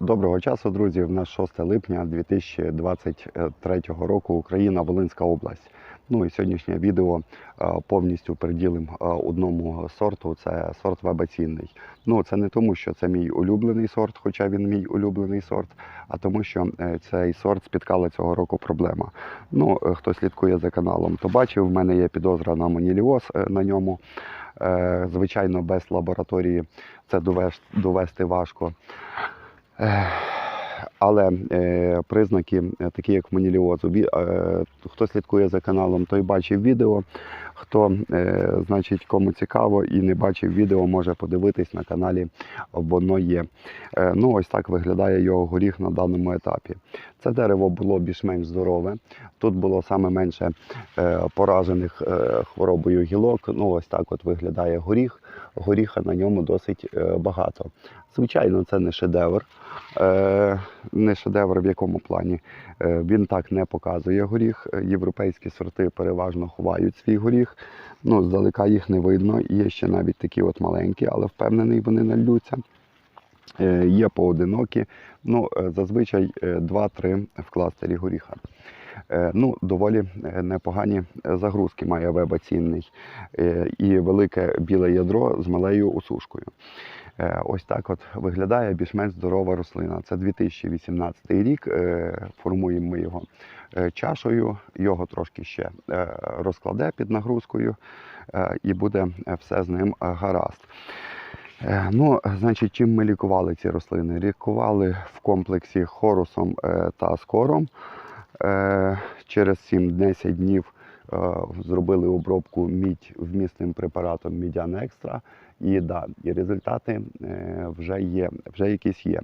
Доброго часу, друзі. В нас 6 липня 2023 року Україна, Волинська область. Ну і сьогоднішнє відео е, повністю приділим е, одному сорту. Це сорт вебацінний. Ну це не тому, що це мій улюблений сорт, хоча він мій улюблений сорт, а тому, що е, цей сорт спіткала цього року проблема. Ну, хто слідкує за каналом, то бачив, в мене є підозра на моніліоз на ньому. Звичайно, без лабораторії це довести важко. Але е, признаки, такі як маніліозу, е, хто слідкує за каналом, той бачив відео. Хто, е, значить, кому цікаво і не бачив відео, може подивитись на каналі, воно є. Е, ну, ось так виглядає його горіх на даному етапі. Це дерево було більш-менш здорове. Тут було саме менше е, поражених хворобою гілок. Ну, ось так от виглядає горіх. Горіха на ньому досить багато. Звичайно, це не шедевр. Не шедевр в якому плані. Він так не показує горіх. Європейські сорти переважно ховають свій горіх. Ну, здалека їх не видно. Є ще навіть такі от маленькі, але впевнений, вони нальються. Е, Є поодинокі, ну, е, зазвичай е, 2-3 в кластері горіха. Е, Ну, доволі е, непогані е, загрузки має веба цінний Е, і велике біле ядро з малею усушкою. Е, Ось так от виглядає більш-менш здорова рослина. Це 2018 рік. е, Формуємо ми його е, чашою, його трошки ще розкладе під нагрузкою, і буде все з ним гаразд. Ну, значить, чим ми лікували ці рослини? Лікували в комплексі хорусом та скором. Через 7-10 днів зробили обробку мідь вмісним препаратом Мідян Екстра. І, да, і результати е, вже є, вже якісь є.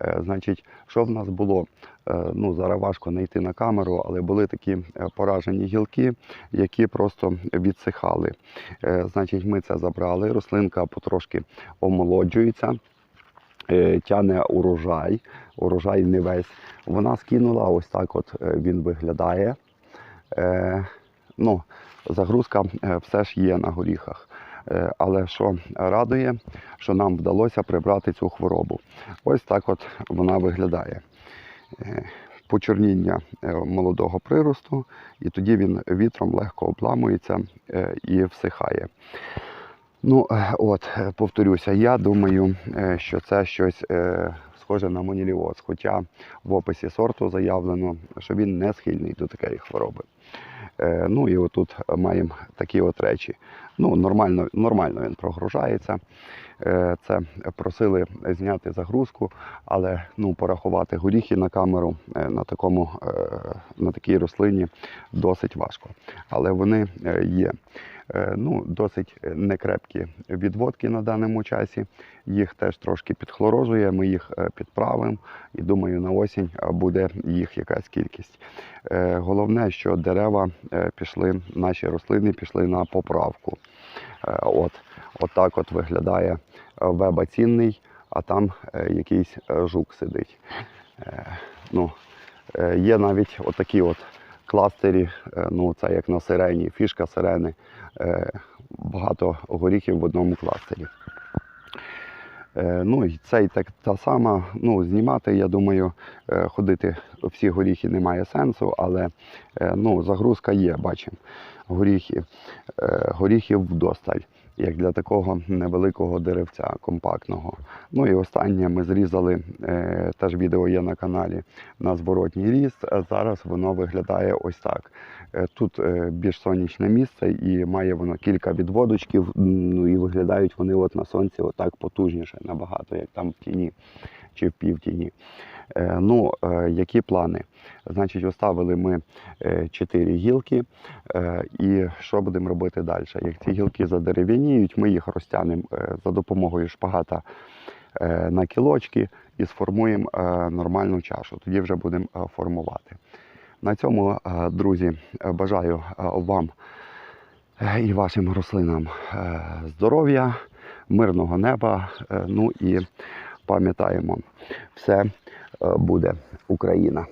Е, Значить, що в нас було? Е, Ну, зараз важко знайти на камеру, але були такі е, поражені гілки, які просто відсихали. Е, Значить, ми це забрали. Рослинка потрошки омолоджується, е, тяне урожай, урожай не весь. Вона скинула, ось так от е, він виглядає. Ну, загрузка е, все ж є на горіхах. Е, Але що радує, що нам вдалося прибрати цю хворобу. Ось так от вона виглядає. Е, Почорніння молодого приросту, і тоді він вітром легко обламується і всихає. Ну, от, повторюся, я думаю, що це щось схоже на моніліоз, хоча в описі сорту заявлено, що він не схильний до такої хвороби. Е, Ну і отут маємо такі от речі. Ну, нормально, нормально він прогружається. Е, Це просили зняти загрузку, але ну, порахувати горіхи на камеру е, на, такому, на такій рослині досить важко. Але вони є. Е, Ну, досить некрепкі відводки на даному часі. Їх теж трошки підхлорожує. Ми їх е, підправимо і думаю, на осінь е, буде їх якась кількість. Е, Головне, що дерева е, пішли, наші рослини пішли на поправку. Е, От, от так от виглядає е, веба цінний, а там е, якийсь е, жук сидить. Е, Ну, е, є навіть отакі от кластері, е, ну це як на сирені, фішка сирени, е, багато горіхів в одному кластері. Е, Ну і це і так та сама. Ну, знімати, я думаю, ходити всі горіхи немає сенсу, але ну, загрузка є, бачимо. Горіхи, горіхів вдосталь, як для такого невеликого деревця компактного. Ну і останнє ми зрізали, е, теж відео є на каналі на зворотній ріст. Зараз воно виглядає ось так. Е, Тут е, більш сонячне місце і має воно кілька відводочків, ну і виглядають вони от на сонці отак потужніше набагато, як там в тіні чи в півтіні. Е, Ну, е, які плани? Значить, оставили ми е, чотири гілки. е, І що будемо робити далі? Як ці гілки задерев'яніють, ми їх розтягнемо е, за допомогою шпагата е, на кілочки і сформуємо е, нормальну чашу. Тоді вже будемо е, формувати. На цьому, е, друзі, е, бажаю е, вам е, і вашим рослинам е, здоров'я, мирного неба. е, Ну і пам'ятаємо, все е, буде Україна.